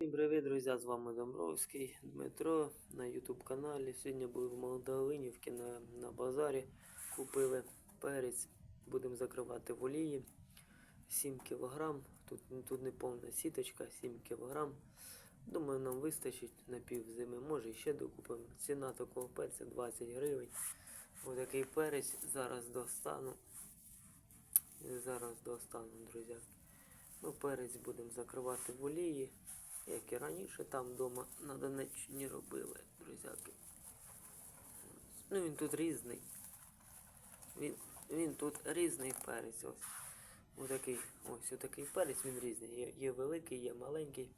Всім привіт, друзі! З вами Домбровський Дмитро на YouTube каналі. Сьогодні були в Молдавинівці на, на базарі. Купили перець. Будемо закривати в олії. 7 кг. Тут, тут не повна сіточка, 7 кг. Думаю, нам вистачить на пів зими. Може ще докупимо. Ціна такого перця 20 гривень. Ось такий перець зараз достану. Зараз достану, друзі. Ну, перець будемо закривати в олії, як і раніше там вдома на Донеччині робили, друзяки. Ну він тут різний. Він, він тут різний перець. Ось. Отакий, ось отакий перець, він різний. Є, є великий, є маленький.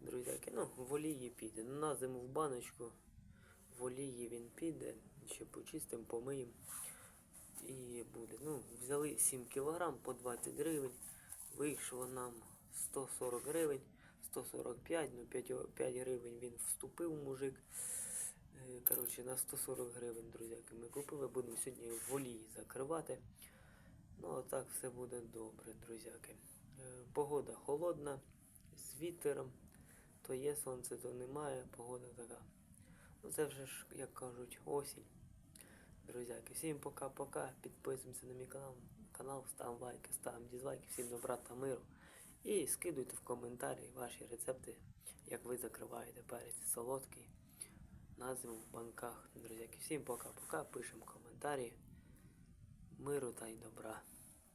Друзяки. Ну, в олії піде. На зиму в баночку. В олії він піде. Ще почистимо, помиємо. І буде. Ну, взяли 7 кг по 20 гривень. Вийшло нам 140 гривень, 145, ну 5, 5 гривень він вступив мужик. Е, Коротше, на 140 гривень, друзяки, ми купили. Будемо сьогодні в олії закривати. Ну, а так все буде добре, друзяки. Е, Погода холодна, з вітером. То є сонце, то немає. Погода така. Ну це вже ж, як кажуть, осінь. Друзяки, всім пока-пока. Підписуємося на мій канал, канал, ставимо лайки, ставимо дізлайки, всім добра та миру. І скидуйте в коментарі ваші рецепти, як ви закриваєте перець солодкий на зиму в банках. Друзяки, всім пока-пока. Пишемо коментарі. Миру та й добра.